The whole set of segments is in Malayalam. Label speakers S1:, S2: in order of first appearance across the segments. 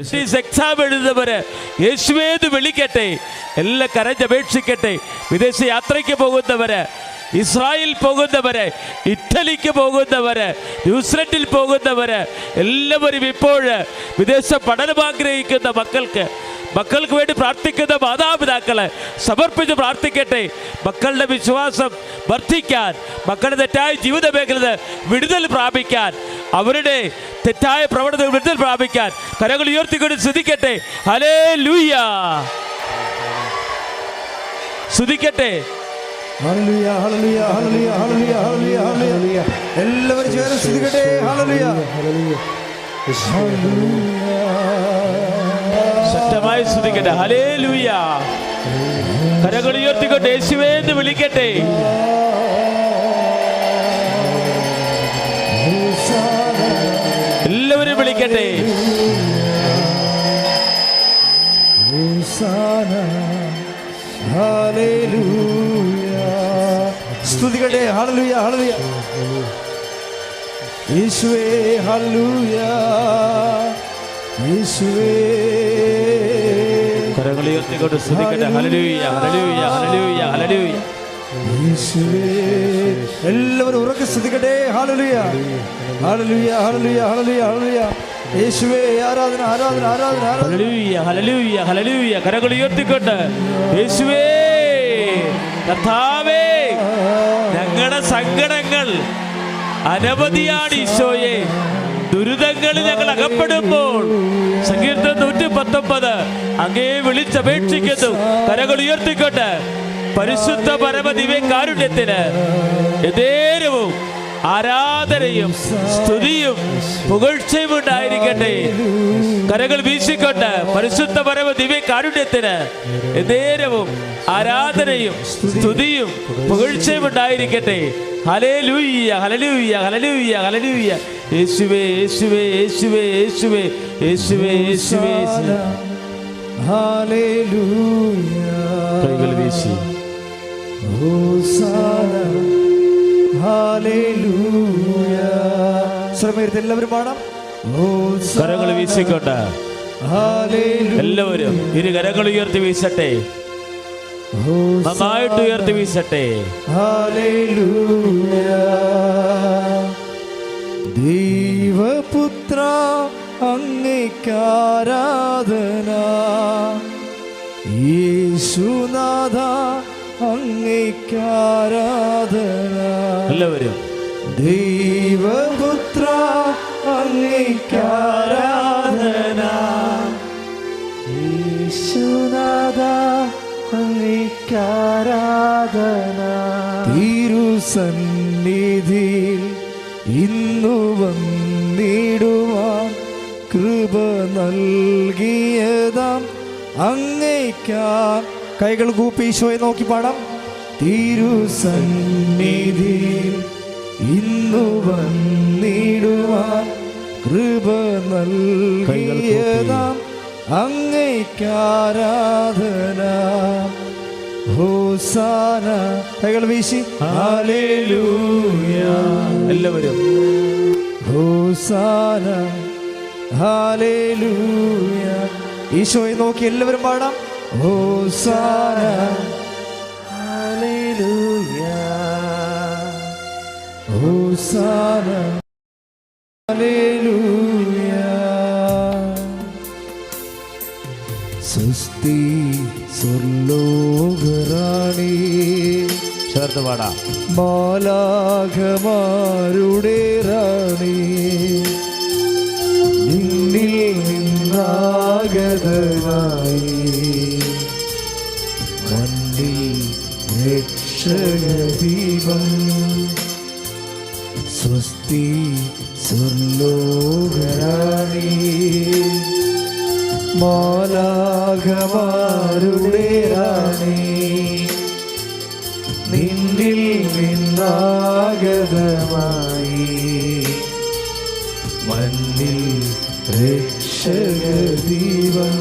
S1: എക്സാം വിളിക്കട്ടെ. എല്ലാ കരഞ്ഞപേക്ഷിക്കട്ടെ വിദേശ യാത്രയ്ക്ക് പോകുന്നവര് ഇസ്രായേൽ പോകുന്നവര് ഇറ്റലിക്ക് പോകുന്നവര് ന്യൂസിലൻഡിൽ പോകുന്നവര് എല്ലാവരും ഇപ്പോൾ വിദേശ പഠനം ആഗ്രഹിക്കുന്ന മക്കൾക്ക് മക്കൾക്ക് വേണ്ടി പ്രാർത്ഥിക്കുന്ന മാതാപിതാക്കളെ സമർപ്പിച്ച് പ്രാർത്ഥിക്കട്ടെ. മക്കളുടെ വിശ്വാസം വർദ്ധിക്കാൻ മക്കളുടെ തെറ്റായ ജീവിത മേഖല വിടുതൽ പ്രാപിക്കാൻ അവരുടെ തെറ്റായ പ്രവണതകൾ വിടുതൽ പ്രാപിക്കാൻ കരകൾ ഉയർത്തിക്കൊണ്ട് ശ്രദ്ധിക്കട്ടെ ഹലേ ലൂയ
S2: ശ്രദ്ധിക്കട്ടെ. എല്ലാവരും ചേർന്ന് ശ്രദ്ധിക്കട്ടെ.
S1: ശക്തമായി ശ്രദ്ധിക്കട്ടെ ഹലേ ലൂയ കരകൾ ഉയർത്തിക്കൊണ്ട് യേശുവേ എന്ന് വിളിക്കട്ടെ. എല്ലാവരും
S2: സ്തുതികട്ടെ ഹല്ലേലൂയ, ഹല്ലേലൂയ. യേശുവേ ഹല്ലേലൂയ. യേശുവേ.
S1: കരങ്ങൾ ഉയർത്തിക്കൊണ്ട് സ്തുതിക്കട്ടെ. ഹലലൂയ ഹലലൂയ ഹലലൂയ ഹലലൂയ
S2: യേശുവേ. എല്ലാവരും ഉറക്കെ സ്തുതിക്കട്ടെ. ഹാളലുയ ഹാളലുയ ഹാളലുയ ഹാളലുയ ഹല്ലേലൂയ. യേശുവേ ആരാധന ആരാധന ആരാധന ഹല്ലേലൂയ
S1: ഹലലൂയ ഹലലൂയ കരങ്ങൾ ഉയർത്തിക്കൊണ്ട് യേശുവേ കർത്താവേ ഞങ്ങളുടെ സങ്കടങ്ങൾ അനവധിയാണ് ഈശോയെ. ദുരിതങ്ങളിൽ ഞങ്ങൾ അകപ്പെടുമ്പോൾ സങ്കീർത്തനം നൂറ്റി പത്തൊമ്പത് അങ്ങേ വിളിച്ചപേക്ഷിക്കുന്നു. കരകൾ ഉയർത്തിക്കൊണ്ട് പരിശുദ്ധ പരമദിവ്യ കാരുണ്യത്തിന് എതേരവും ആരാധനയും സ്തുതിയും പുകഴ്ചയും ഉണ്ടായിരിക്കട്ടെ. കരകൾ വീശിക്കൊണ്ട് പരിശുദ്ധ പരമ ദിവ്യ കാരുണ്യത്തിന് നേരവും ആരാധനയും സ്തുതിയും പുകഴ്ചയും ഉണ്ടായിരിക്കട്ടെ. ഹലേ ലൂയ്യ ഹലലൂയ്യ ഹലലൂയ്യ ഹലലൂയ്യ യേശുവേ യേശുവേ യേശുവേ യേശുവേ യേശുവേ. യേശുവേ കൈകൾ വീശി.
S2: ഹോസാന. ശ്രമയത്ത് എല്ലാവരും പാടാം.
S1: കരങ്ങൾ വീശിക്കൊണ്ട്. എല്ലാവരും ഇരു കരങ്ങൾ ഉയർത്തി വീശട്ടെ. നന്നായിട്ട് ഉയർത്തി വീശട്ടെ.
S2: ദൈവപുത്ര അങ്ങേക്കാരാധന യേശുനാഥ അങ്ങേക്കാരാധന
S1: എല്ലാവരും
S2: ദൈവപുത്ര അങ്ങേക്കാരാധന ഈശുനാഥ അങ്ങേക്കാരാധന തിരുസന്നിധിയിൽ ഇന്നു വന്നിടുവാൻ കൃപ നൽകിയതാം. അങ്ങേക്കാർ കൈകൾ കൂപ്പി ഈശോയെ നോക്കി പാടാം. തിരുസന്നിധി ഇന്നു വന്നിടുവാൻ കൃപ നൽകിയതാം. അങ്ങേക്കാരാധന ഹോസാന. കൈകൾ വീശി.
S1: എല്ലാവരും.
S2: ഹോസാന. ഹാലേലൂയ ഈശോയെ നോക്കി എല്ലാവരും പാടാം. ഹോസാന. ഹല്ലേലൂയ. ഹോസാന. ഹല്ലേലൂയ. സുസ്തി സ്വർലോകറാണി.
S1: ചേർത്ത് പാടാം.
S2: മാലാഖമാരുടെ റാണി. നിന്നിൽ നിന്നാഗതനായി രക്ഷകദീപം സ്വസ്തി സ്വർലോകരാണി. മാലാഖമാരുടെ റാണി നിന്നിൽ നിന്നാഗതമായി. മണ്ണിൽ രക്ഷകദീപം.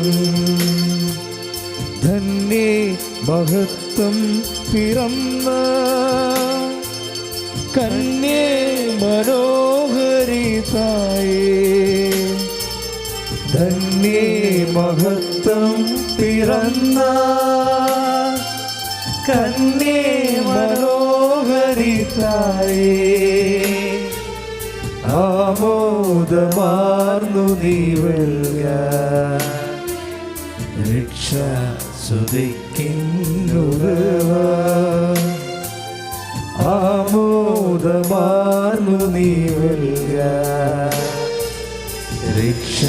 S2: ധന്യേ മഹത്വം പിറന്ന കന്യേ മനോഹരി തന്നെ മഹത്വം പിറന്ന കന്നേ മനോഹരി ആമോദമാർന്നു നീ വെൽക രക്ഷ സുതിക്കുന്നുറവ ആമോദമാർന്നു നീ വെൽക. രക്ഷ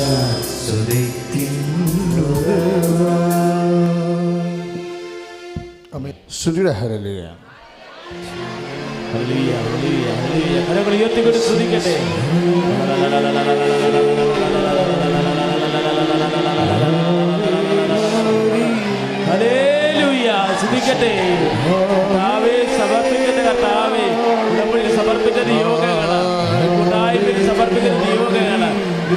S2: സുതിക്കുന്നുറവ
S3: ശ്രുതിയുടെ ഹരലിയ.
S1: ഹല്ലേലൂയ, ഹല്ലേലൂയ, ഹല്ലേലൂയ. കരങ്ങൾ ഉയർത്തിക്കൊണ്ട് സ്തുതിക്കട്ടെ സ്തുതിക്കട്ടെ കർത്താവേ സമർപ്പിക്കുന്ന കർത്താവേ. ഉടമ്പടിയിൽ സമർപ്പിക്കുന്ന നിയോഗങ്ങൾ. കൂട്ടായ്മയിൽ സമർപ്പിക്കുന്ന നിയോഗങ്ങൾ.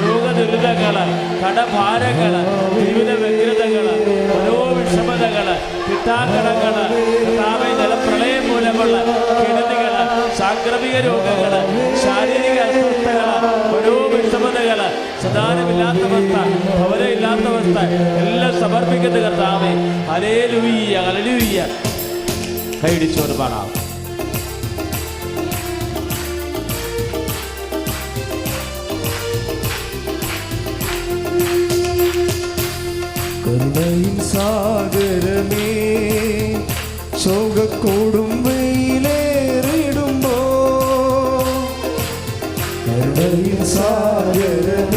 S1: രോഗ ദുരിതങ്ങൾ കടഭാരങ്ങൾ ജീവിത വ്യഗ്രതകൾ ഓരോ വിഷമതകൾ കിട്ടാക്കടങ്ങൾ കർത്താവെ ജലപ്രളയം മൂലമുള്ള സാംക്രമിക രോഗങ്ങൾ ശാരീരിക അസ്വസ്ഥകൾ ഓരോ വിഷമതകൾ സദാനമില്ലാത്ത അവസ്ഥ ഭവനമില്ലാത്ത അവസ്ഥ എല്ലാം സമർപ്പിക്കുന്ന കർത്താവേ. അലേ ലൂയ്യ അലലുയ്യ കൈടിച്ചോട് പാടാം
S2: സാഗരമേ ശോകക്കോടും വെയിലേറിടുമ്പോ sade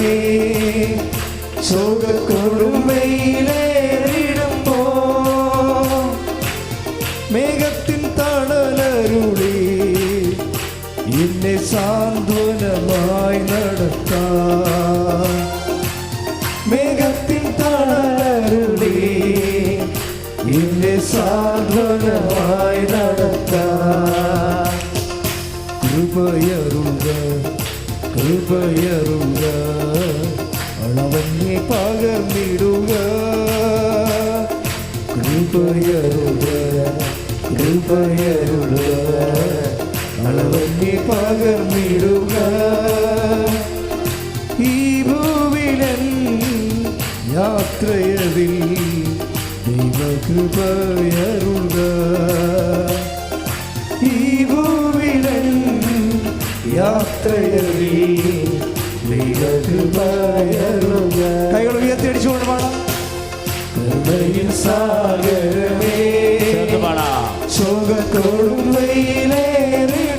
S2: ഈ ഭൂവിലൻ യാത്രയതിൽ ദൈവകൃപയറുക ഈ ഭൂവിലൻ യാത്രയതിൽ ദൈവകൃപയറുക കൈകൾ ഉയർത്തിയടിച്ചുകൊണ്ട് പാടാം. കരുണയിൽ സാഗരമേ. ശോകത്തോടും വെയിലേറിടുമ്പോ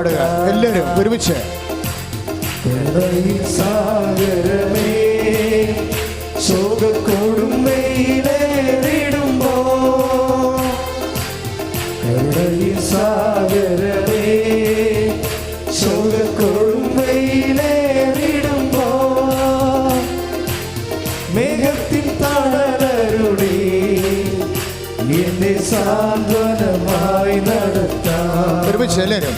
S3: പാടുക. എല്ലാവരും ഒരുമിച്ച്.
S2: സാഗരമേ ശോകക്കോടും വെയിലേറിടുമ്പോ കരുണയിൽ സാഗരമേ ശോകക്കോടും വെയിലേറിടുമ്പോ മേഘത്തിൻ തണലരുളി എന്നെ സാന്ത്വനമായി നടത്താം.
S3: ഒരുമിച്ച് എല്ലാവരും.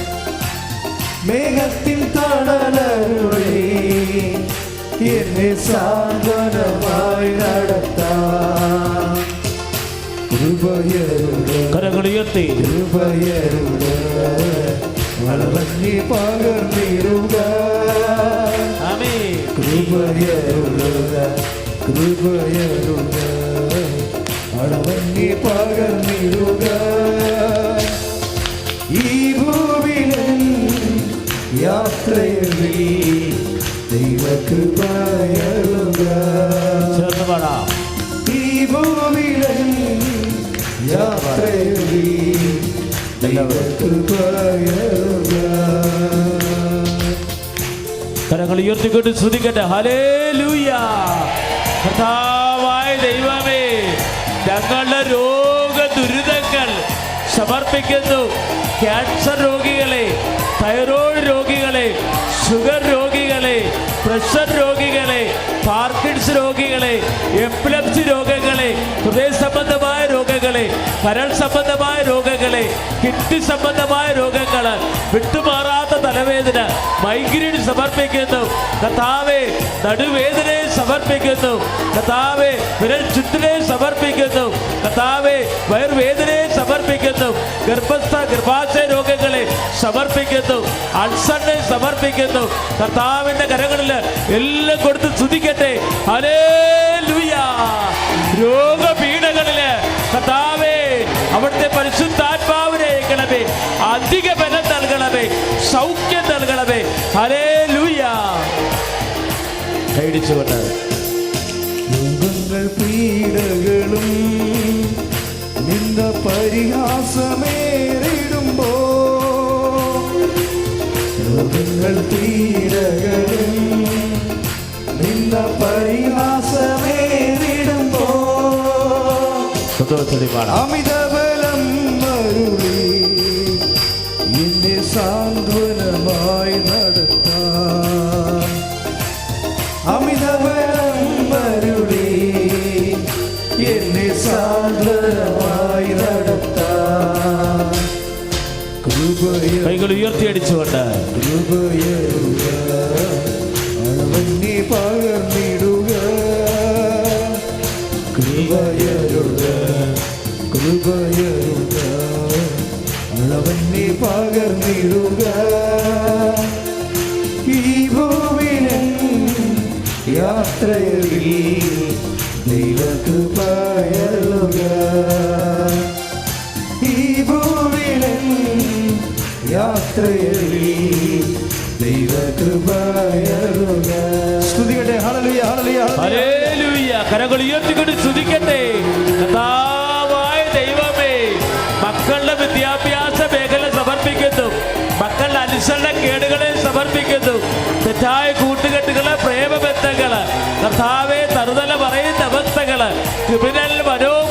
S2: എന്നെ സാന്ത്വനമായി നടത്താം കൃപയരുള
S1: കരങ്ങൾ ഉയർത്തി
S2: കൃപയരുള വളവന്നി പകർന്നിടുക
S1: ആമേ
S2: കൃപയരുള കൃപയരുള വളവന്നി പകർന്നിടുക ഈ ഭൂവിലൻ യാത്രയറി ദൈവകൃപയരുക
S1: ചേർന്ന് പാടാം.
S2: ഈ
S1: കരങ്ങൾ ഉയർത്തിക്കൊണ്ട് ശ്രുതിക്കട്ടെ ഹലേലൂയ കർത്താവായ ദൈവമേ ഞങ്ങളുടെ രോഗ ദുരിതങ്ങൾ സമർപ്പിക്കുന്നു. ക്യാൻസർ രോഗികളെ തൈറോയ്ഡ് രോഗികളെ ഷുഗർ രോഗികളെ പ്രഷർ രോഗികളെ പാർക്കിൻസ് രോഗികളെ എപ്പിലപ്സി രോഗങ്ങളെ ഹൃദയ സംബന്ധമായ രോഗങ്ങളെ കരൾ സംബന്ധമായ രോഗങ്ങളെ കിഡ്നി സംബന്ധമായ രോഗങ്ങൾ വിട്ടുമാറാത്ത തലവേദന മൈഗ്രീൻ സമർപ്പിക്കുന്നു. കഥാവെ നടുവേദനയെ സമർപ്പിക്കുന്നു. കഥാവെ വിരൽ ചുറ്റിനെ സമർപ്പിക്കുന്നു. കഥാവെ വയർവേദനയെ സമർപ്പിക്കുന്നു. ഗർഭസ്ഥ ഗർഭാശയ രോഗങ്ങളെ സമർപ്പിക്കുന്നു. അൾസറിനെ സമർപ്പിക്കുന്നു. കർത്താവിന്റെ കരങ്ങളിൽ എല്ലാം കൊടുത്ത് സ്തുതിക്കട്ടെ. ഹലേ രോഗപീഠങ്ങളിൽ കഥാവേ അവിടുത്തെ പരിശുദ്ധാത്മാവിനെ അയക്കണമേ അധിക ബലം നൽകണമേ സൗഖ്യം നൽകണമേ. ഹലേ ലൂയ കൈടിച്ചുകൊണ്ട്
S2: രോഗങ്ങൾ പീഡകളും നിന്ന പരിഹാസമേറിടുമ്പോ രോഗങ്ങൾ പീഡകളും അമിതബലം മരുളി എന്നെ സാന്ത്വനമായി നടത്താം. അമിതബലം മരുളി എന്നെ സാന്ത്വനമായി നടത്താം. കൃപയ
S1: കൈകൾ ഉയർത്തിയടിച്ചുകൊണ്ട്.
S2: കൃപയരുക യാത്രയിൽ ദൈവകൃപയരുക ഈ ഭൂവിലൻ യാത്രയിൽ ദൈവകൃപയരുക സ്തുതികട്ടെ ഹല്ലേലൂയ ഹല്ലേലൂയ ഹല്ലേലൂയ.
S1: ഹല്ലേലൂയ. കരങ്ങൾ ഉയർത്തിക്കൊണ്ട് സ്തുതിക്കട്ടെ. ദൈവമേ മക്കളുടെ വിദ്യാഭ്യാസ മേഖല സമർപ്പിക്കുന്നു. മക്കളുടെ അനുസരണ കേടുകളെ സമർപ്പിക്കുന്നു. തെറ്റായ കൂട്ടുകെട്ടുകൾ പ്രേമബന്ധങ്ങൾ. കർത്താവെ തറുതല പറയുന്ന അവസ്ഥകൾ. ക്രിമിനൽ മനോഭാവങ്ങൾ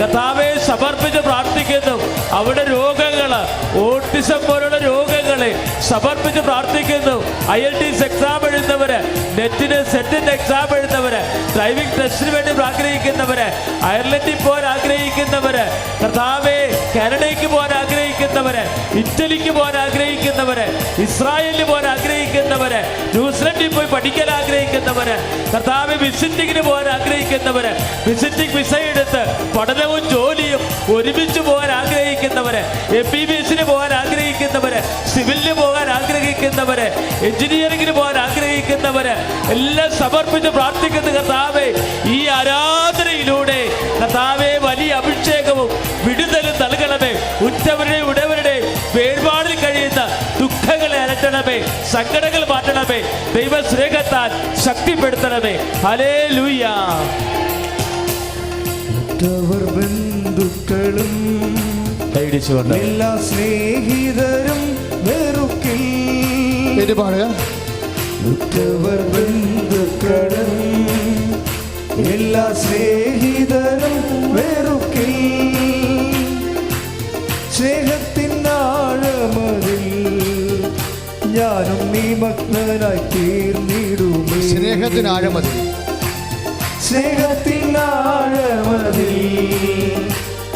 S1: കർത്താവെ സമർപ്പിച്ച് പ്രാർത്ഥിക്കുന്നു. അവിടെ രോഗങ്ങൾ ഓട്ടിസം പോലുള്ള രോഗങ്ങളെ സമർപ്പിച്ച് പ്രാർത്ഥിക്കുന്നു. ഐ എൽ ടി എക്സാം എഴുതുന്നവര് നെറ്റിന് സെറ്റിന്റെ എക്സാം എഴുതുന്നവര് ഡ്രൈവിംഗ് ടെസ്റ്റിന് വേണ്ടി ആഗ്രഹിക്കുന്നവര് അയർലൻഡിൽ പോകാൻ ആഗ്രഹിക്കുന്നവര് കർത്താവെ കാനഡയ്ക്ക് പോകാൻ ആഗ്രഹിക്കുന്നവര് ഇറ്റലിക്ക് പോകാൻ ആഗ്രഹിക്കുന്നവര് ഇസ്രായേലിൽ പോകാൻ ആഗ്രഹിക്കുന്നവര് ന്യൂസിലൻഡിൽ പോയി പഠിക്കാൻ ആഗ്രഹിക്കുന്നവര് കർത്താവ് വിസിറ്റിങ്ങിന് പോകാൻ ആഗ്രഹിക്കുന്നവര് വിസിറ്റിംഗ് വിസ എടുത്ത് പഠനവും ജോലിയും ഒരുമിച്ച് പോകാൻ ആഗ്രഹിക്കുന്നവര് എം ബി ബി എസിന് പോകാൻ ആഗ്രഹിക്കുന്നവര് സിവിലിന് പോകാൻ ആഗ്രഹിക്കുന്നവര് എഞ്ചിനീയറിംഗിന് പോകാൻ ആഗ്രഹിക്കുന്നവര് എല്ലാം സമർപ്പിച്ച് പ്രാർത്ഥിക്കുന്ന കർത്താവെ ഈ ആരാധനയിലൂടെ കർത്താവെ വലിയ അഭിഷേകവും വിടുതലും നൽകണമേ. ഉറ്റവരുടെ ഉടവരുടെ വേർപാടിൽ കഴിയുന്ന ദുഃഖങ്ങളെ അലട്ടണമേ സങ്കടങ്ങൾ മാറ്റണമേ. ദൈവ സ്നേഹത്താൽ ശക്തിപ്പെടുത്തണമേ. ഹലേ ലൂയ
S2: ഉറ്റവർ ബന്ധുക്കളും എല്ലാ സ്നേഹിതരും വെറുക്കിൽ. ഉറ്റവർ ബന്ധുക്കളും എല്ലാ സ്നേഹിതരും വെറുക്കിൽ. സ്നേഹത്തിനാഴമതിൽ ഞാനും നീ തീർന്നിടും തീർന്നിടുമേ.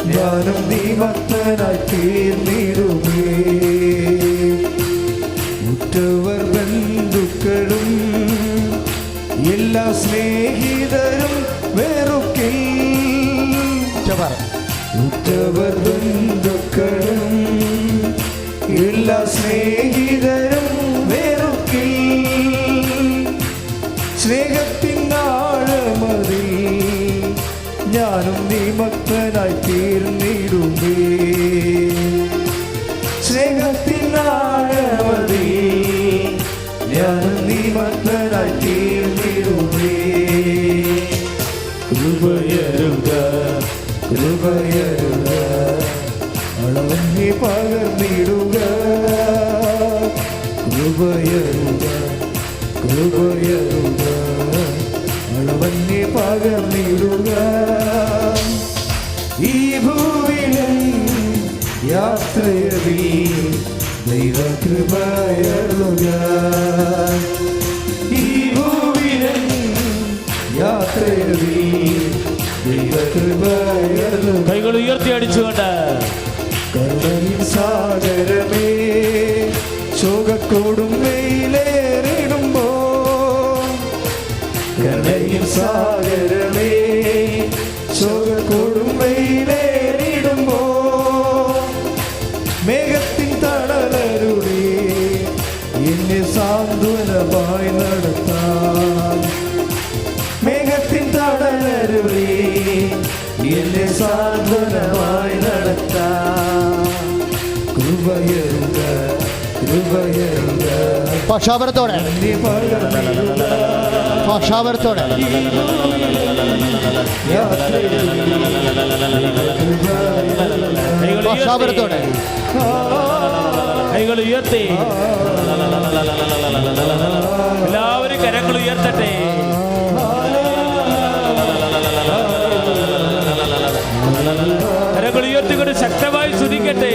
S2: ഞാനും നീ ഭക്തനായി തീർന്നിടുമേ. ഉറ്റവർ ബന്ധുക്കളും എല്ലാ സ്നേഹിതരും വെറുക്കിൽ.
S3: ഉറ്റവർ.
S2: ബന്ധുക്കളും എല്ലാ സ്നേഹിതരും വെറുക്കിൽ. സ്നേഹത്തിനാഴമതിൽ ഞാനും നീ ഭക്തനായി തീർന്നിടുമേ. സ്നേഹത്തിനാഴമതിൽ ഞാനും നീ മക്തനായി തീർന്നിടുമേ. പകർന്നിടുക. കൃപയരുക കൃപയരുക പകർന്നിടുക. യാത്രയതി ദൈവകൃപയറുക ഈ ഭൂമിയിൽ യാത്രയതി ദൈവകൃപയറുക
S1: കൈകൾ ഉയർത്തി അടിച്ചുകൊണ്ട്.
S2: കരുണയിൽ സാഗരമേ ശോകക്കോടും മേലേറിടുമ്പോ കരുണയിൽ സാഗരമേ ആരാധനമായി നടത്താം. കൃപയരുക കൃപയരുക
S3: പക്ഷാപരത്തോടെ. പക്ഷാപരത്തോടെ. പക്ഷാപരത്തോടെ.
S1: കൈകൾ ഉയർത്തി. എല്ലാവരും കരങ്ങൾ ഉയർത്തട്ടെ. കരകൾ ഉയർത്തിക്കൊണ്ട് ശക്തമായി സ്തുതിക്കട്ടെ.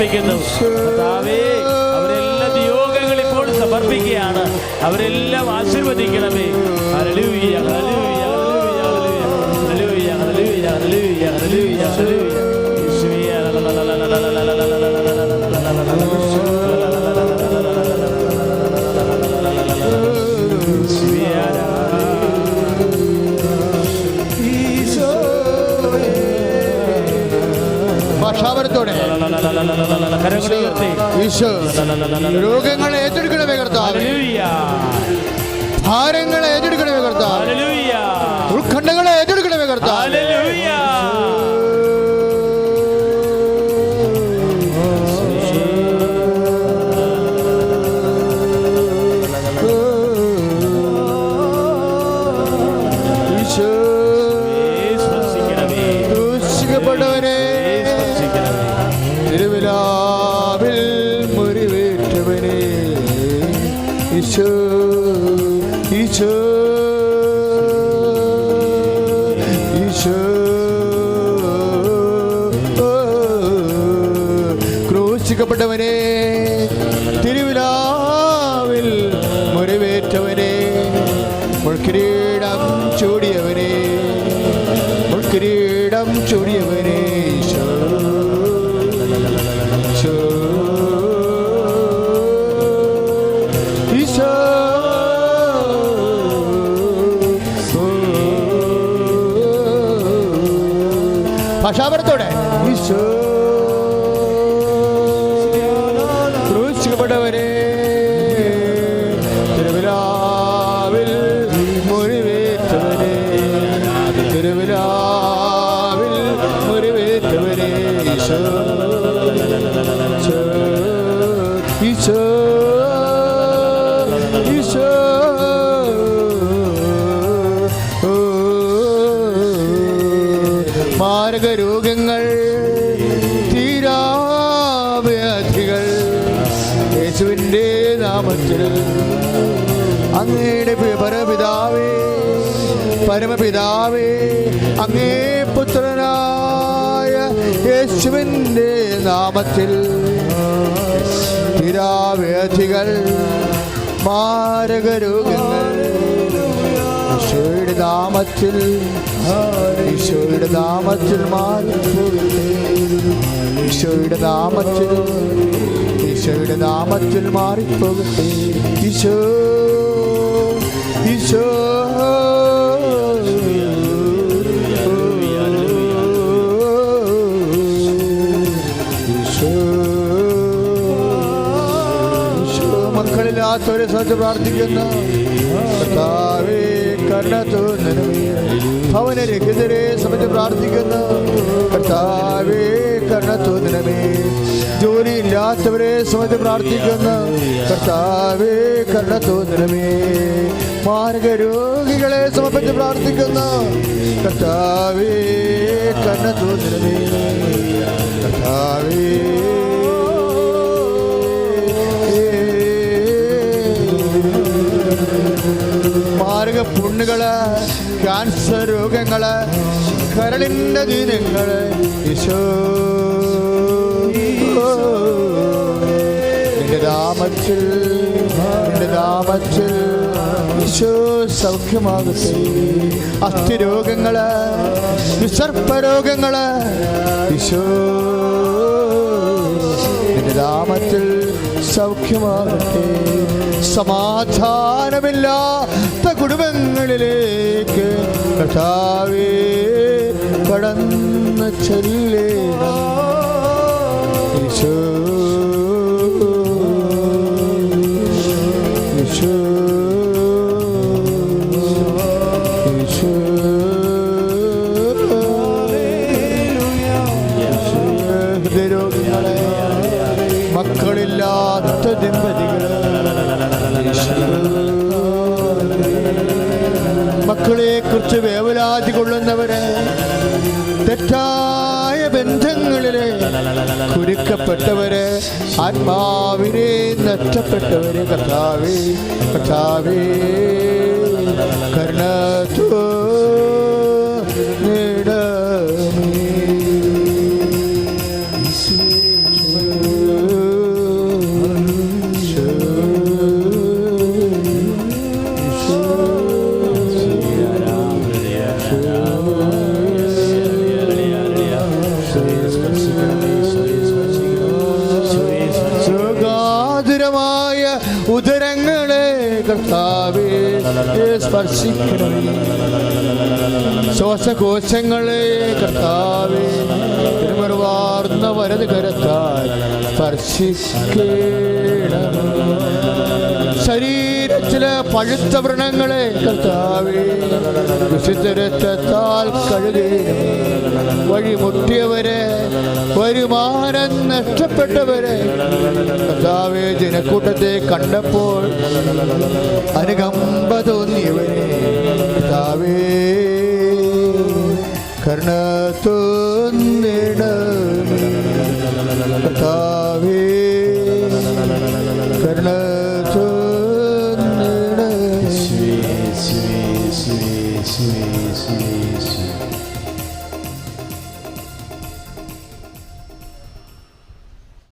S1: സമർപ്പിക്കുന്നു. അവരെല്ലാം നിയോഗങ്ങൾ ഇപ്പോൾ സമർപ്പിക്കുകയാണ്. അവരെല്ലാം ആശീർവദിക്കണമേ.
S3: യേശു ഏറ്റെടുക്കണമേ കർത്താവ്. ഭാരങ്ങൾ ഏറ്റെടുക്കണം কিছু কিছু നാമത്തിൽ തിരാവേധികൾ മാരകരോഗങ്ങൾ. ഈശോയുടെ നാമത്തിൽ ഈശോയുടെ നാമത്തിൽ മാറിപ്പോകട്ടെ. ഈശോയുടെ നാമത്തിൽ ഈശോയുടെ നാമത്തിൽ മാറിപ്പോകട്ടെ. ഈശോ ഈശോ. മക്കളില്ലാത്തവരെ സത്യം പ്രാർത്ഥിക്കുന്നു കർത്താവേ കരുണ തോന്നണമേ ഭവനരഹിതരെ സമയത്ത് പ്രാർത്ഥിക്കുന്നു കർത്താവേ കരുണ ദിനമേ ജോലിയില്ലാത്തവരെ സമയത്ത് പ്രാർത്ഥിക്കുന്നു കർത്താവേ കരുണ ദിനമേ മാർഗരോഗികളെ സമർപ്പിച്ച് പ്രാർത്ഥിക്കുന്നു കർത്താവേ ദിനമേ തോന്നണമേ മാർഗ പുണ്ണുകൾ ക്യാൻസർ രോഗങ്ങൾ കരളിന്റെ ദിനങ്ങൾ ഈശോ. നിന്റെ നാമത്തിൽ നിന്റെ നാമത്തിൽ ഈശോ സൗഖ്യമാകട്ടെ. അസ്ഥിരോഗങ്ങൾ വിസർപ്പരോഗങ്ങൾ ഈശോ. നിന്റെ നാമത്തിൽ സൗഖ്യമാകട്ടെ. സമാധാനമില്ലാത്ത കുടുംബങ്ങളിലേക്ക് കഥാവേ കടന്ന് ചെല്ലേണം ഈശോ ഈശോ. കൊള്ളുന്നവരെ തെറ്റായ ബന്ധങ്ങളിലെ കുരുക്കപ്പെട്ടവര് ആത്മാവിനെ നഷ്ടപ്പെട്ടവര് കർത്താവേ കർത്താവേ കരുണത്തോ സ്പർശിക്കണമേ. ശ്വാസകോശങ്ങളെ കർത്താവേ തിരുമറുവാർന്ന വരത് കരത്താൽ സ്പർശിക്കണം ശരീരത്തിലെ പഴുത്ത വ്രണങ്ങളെ കർത്താവേ കഴുകേണം വഴിമുട്ടിയവരെ വരുമാനം നഷ്ടപ്പെട്ടവരെ കർത്താവേ ജനക്കൂട്ടത്തെ കണ്ടപ്പോൾ അനുകമ്പ തോന്നിയവരെ കർത്താവേ കരുണ തോന്നിട കർത്താവേ കരുണ